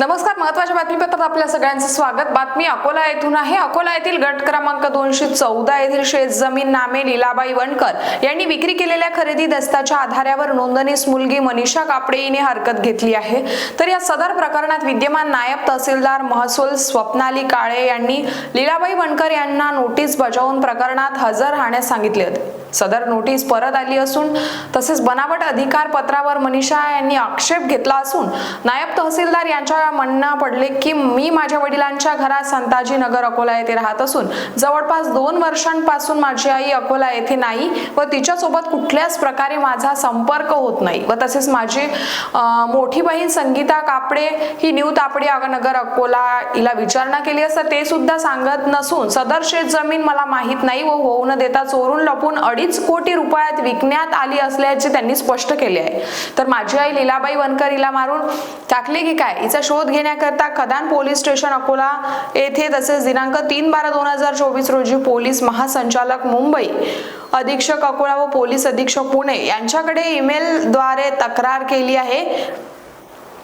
नमस्कार महत्त्वाच्या बातमीपत्रात आपल्या सगळ्यांचं स्वागत. बातमी अकोला येथून आहे. अकोला येथील गट क्रमांक दोनशे चौदा येथील शेत जमीन नामे लीलाबाई वणकर यांनी विक्री केलेल्या खरेदी दस्ताच्या आधारावर नोंदणीस मुलगी मनीषा कापडे हिने हरकत घेतली आहे. तर या सदर प्रकरणात विद्यमान नायब तहसीलदार महसूल स्वप्नाली काळे यांनी लीलाबाई वणकर यांना नोटीस बजावून प्रकरणात हजर राहण्यास सांगितले होते. सदर नोटीस परत आली असून तसेच बनावट अधिकार पत्रावर मनीषा यांनी आक्षेप घेतला असून नायब तहसीलदार यांच्या म्हणणं पडले की मी माझ्या वडिलांच्या घरात संताजी नगर अकोला येथे राहत असून जवळपास दोन वर्षांपासून माझी आई अकोला येथे नाही व तिच्यासोबत कुठल्याच प्रकारे माझा संपर्क होत नाही व तसेच माझी मोठी बहीण संगीता कापडे ही न्यू तापडे नगर अकोला हिला विचारणा केली असता ते सुद्धा सांगत नसून सदर शेत जमीन मला माहीत नाही व होऊ न देता चोरून लपून अडीच कोटी रुपयात विकण्यात आली असल्याचे त्यांनी स्पष्ट केले आहे. तर माझी आई लीलाबाई वनकर हिला मारून टाकले की काय? हिचा शोध घेण्याकरता खदान पोलीस स्टेशन अकोला येथे तसेच दिनांक तीन बारा दोन हजार चोवीस रोजी पोलीस महासंचालक मुंबई अधीक्षक अकोला व पोलीस अधीक्षक पुणे यांच्याकडे ईमेलद्वारे तक्रार केली आहे.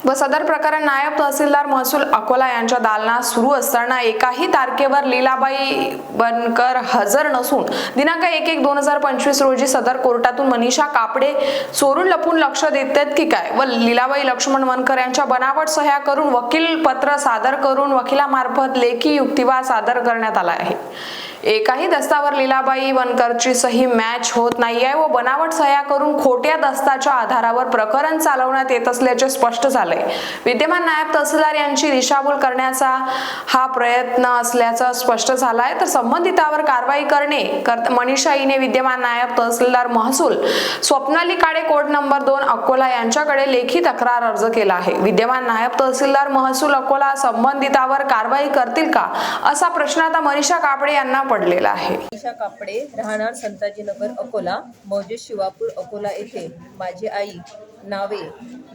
व सदर प्रकरण नायब तहसीलदार महसूल अकोला यांच्या दालनात सुरू असताना एकाही तारखेवर लीलाबाई बनकर हजर नसून दिनांक एक एक दोन हजार पंचवीस रोजी सदर कोर्टातून मनीषा कापडे चोरून लपून लक्ष देतात की काय? व लीलाबाई लक्ष्मण वनकर यांच्या बनावट सह्या करून वकील पत्र सादर करून वकिलामार्फत लेखी युक्तिवाद सादर करण्यात आला आहे. एकाही दस्तावर लीलाबाई वनकरची सही मॅच होत नाहीये व बनावट सह्या करून खोट्या दस्ताच्या आधारावर प्रकरण चालवण्यात येत असल्याचे स्पष्ट झालंय. विद्यमान नायब तहसीलदार यांची दिशाभूल करण्याचा हा प्रयत्न असल्याचं स्पष्ट झालाय. तर संबंधितावर कारवाई करणे कर- मनीषा हिने विद्यमान नायब तहसीलदार महसूल स्वप्नाली काळे कोड नंबर दोन अकोला यांच्याकडे लेखी तक्रार अर्ज केला आहे. विद्यमान नायब तहसीलदार महसूल अकोला संबंधितावर कारवाई करतील का? असा प्रश्न आता मनीषा कापडे यांना पडलेला आहे. ईशा कापडे राहणार संताजीनगर अकोला मौजे शिवापूर अकोला येथे माझी आई नावे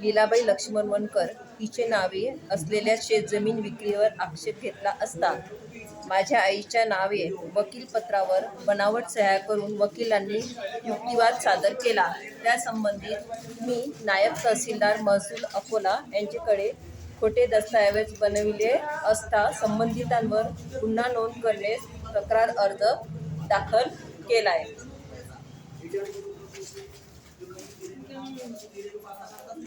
लीलाबाई लक्ष्मण वनकर हिचे नावे असलेल्या शेतजमीन विक्रीवर आक्षेप घेतला असता माझ्या आईच्या नावे वकीलपत्रावर बनावट सह्या करून वकिलांनी युक्तिवाद सादर केला. त्यासंबंधित मी नायब तहसीलदार महसूल अकोला यांच्याकडे खोटे दस्तऐवज बनविले असता संबंधितांवर गुन्हा नोंद करण्यास तक्रार अर्ज दाखल केला आहे